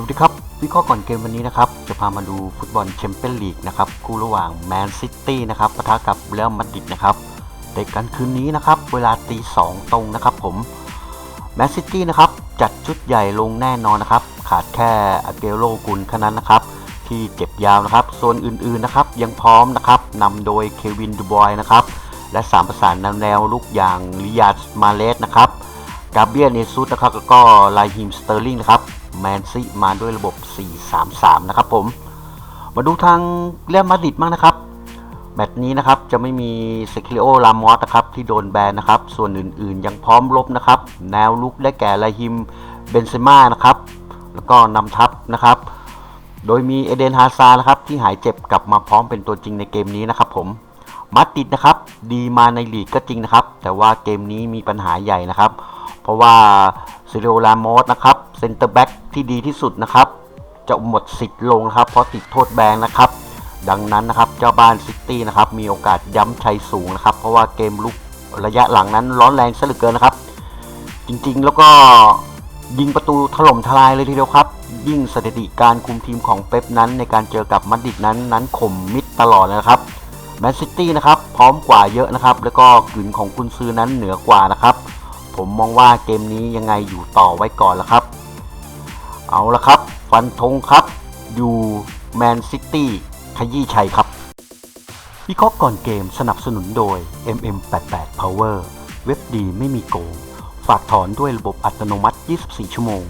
วัสดีครับ วิเคราะห์ก่อนเกมวันนี้นะครับ จะพามาดูฟุตบอลแชมเปี้ยนลีกนะครับ คู่ระหว่างแมนซิตี้นะครับปะทะกับเรอัลมาดริดนะครับเตะกันคืนนี้นะครับ เวลาตีสองตรงนะครับผมแมนซิตี้นะครับ จัดชุดใหญ่ลงแน่นอนนะครับ ขาดแค่อาเกโรกุลแค่นั้นนะครับ ที่เจ็บยาวนะครับ ส่วนอื่นๆนะครับ ยังพร้อมนะครับนำโดยเควินดูบอยนะครับ และสามประสานแนวลุกอย่างลิยาดมาเลสนะครับ กาเบียนเนซุสนะครับแล้วก็ไลฮิมสเตอร์ลิงนะครับแมนซีมาด้วยระบบ 4-3-3 นะครับผม มาดูทางเรอัลมาดริดบ้างนะครับ แมตช์นี้นะครับจะไม่มีเซคิโอลามอสนะครับที่โดนแบนนะครับ ส่วนอื่นๆยังพร้อมรบนะครับ แนวลุกได้แก่ไลฮิมเบนเซม่านะครับ แล้วก็นำทัพนะครับ โดยมีเอเดนฮาซาร์นะครับที่หายเจ็บกลับมาพร้อมเป็นตัวจริงในเกมนี้นะครับผมมาติดนะครับ ดีมาในลีกก็จริงนะครับ แต่ว่าเกมนี้มีปัญหาใหญ่นะครับเราะว่าซิโรลามอสนะครับเซนเตอร์แบ็กที่ดีที่สุดนะครับ จะหมดสิทธิ์ลงครับ เพราะติดโทษแบนนะครับ ดังนั้นนะครับเจ้าบ้านซิตี้นะครับมีโอกาสย้ำชัยสูงนะครับ เพราะว่าเกมลุกระยะหลังนั้นร้อนแรงซะเหลือเกินนะครับ จริงๆแล้วก็ยิงประตูถล่มทลายเลยทีเดียวครับ ยิ่งสถิติการคุมทีมของเป๊ปนั้น ในการเจอกับมาดริดนั้นนั้นข่มมิดตลอดนะครับแมนซิตี้นะครับพร้อมกว่าเยอะนะครับ แล้วก็กลิ่นของกุนซือนั้นเหนือกว่านะครับ ผมมองว่าเกมนี้ยังไงอยู่ต่อไว้ก่อนละครับ เอาละครับ ฟันธงครับ อยู่แมนซิตี้ขยี้ชัยครับวิเคราะห์ก่อนเกมสนับสนุนโดย MM88 Power เว็บดีไม่มีโกง ฝากถอนด้วยระบบอัตโนมัติ 24 ชั่วโมง